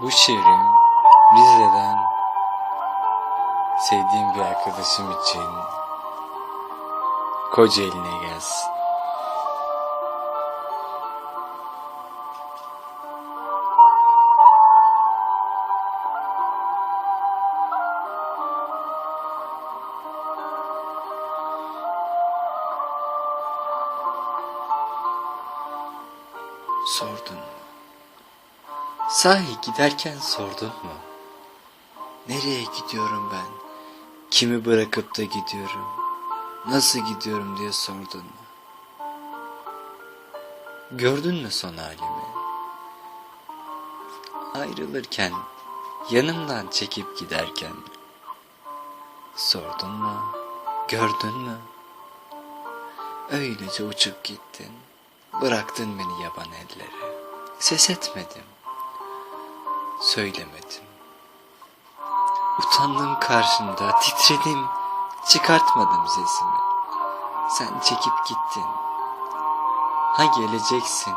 Bu şiirim Rize'den sevdiğim bir arkadaşım için Kocaeli'ne gelsin. Sordun? Sahi giderken sordun mu? Nereye gidiyorum ben? Kimi bırakıp da gidiyorum? Nasıl gidiyorum diye sordun mu? Gördün mü son halimi? Ayrılırken, yanımdan çekip giderken sordun mu? Gördün mü? Öylece uçup gittin. Bıraktın beni yaban ellere. Ses etmedim. Söylemedim. Utandım karşında, titredim. Çıkartmadım sesimi. Sen çekip gittin. Ha geleceksin.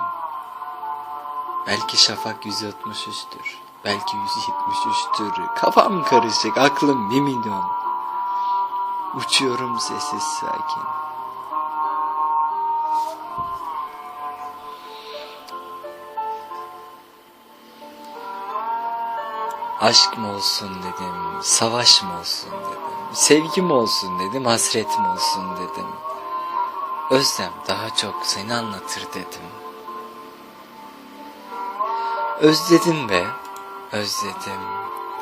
Belki şafak 163'tür. Belki 173'tür. Kafam karışık, aklım bir milyon. Uçuyorum sessiz sakin. Aşk mı olsun dedim, savaş mı olsun dedim, sevgi mi olsun dedim, hasret mi olsun dedim. Özlem daha çok seni anlatır dedim. Özledim be, özledim.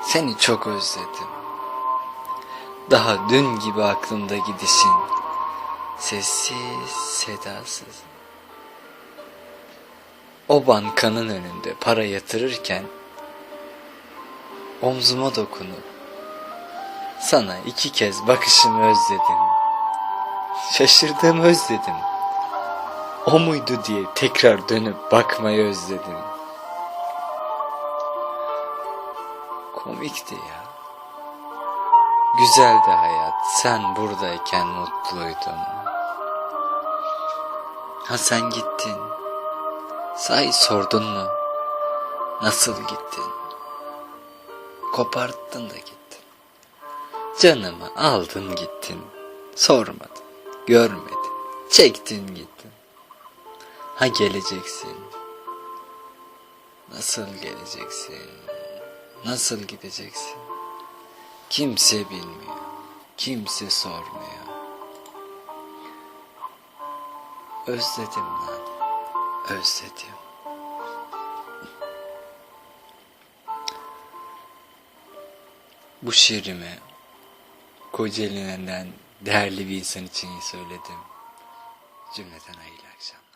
Seni çok özledim. Daha dün gibi aklımda gidişin. Sessiz, sedasız. O bankanın önünde para yatırırken omzuma dokunup sana iki kez bakışımı özledim. Şaşırdığımı özledim. O muydu diye tekrar dönüp bakmayı özledim. Komikti ya. Güzeldi hayat. Sen buradayken mutluydum. Ha sen gittin. Sahi sordun mu? Nasıl gittin? Koparttın da gittin. Canımı aldın gittin. Sormadın, görmedin, çektin gittin. Ha geleceksin. Nasıl geleceksin? Nasıl gideceksin? Kimse bilmiyor. Kimse sormuyor. Özledim lan. Özledim. Bu şiirimi Kocaeli'nden değerli bir insan için söyledim. Cümleten hayırlı akşam.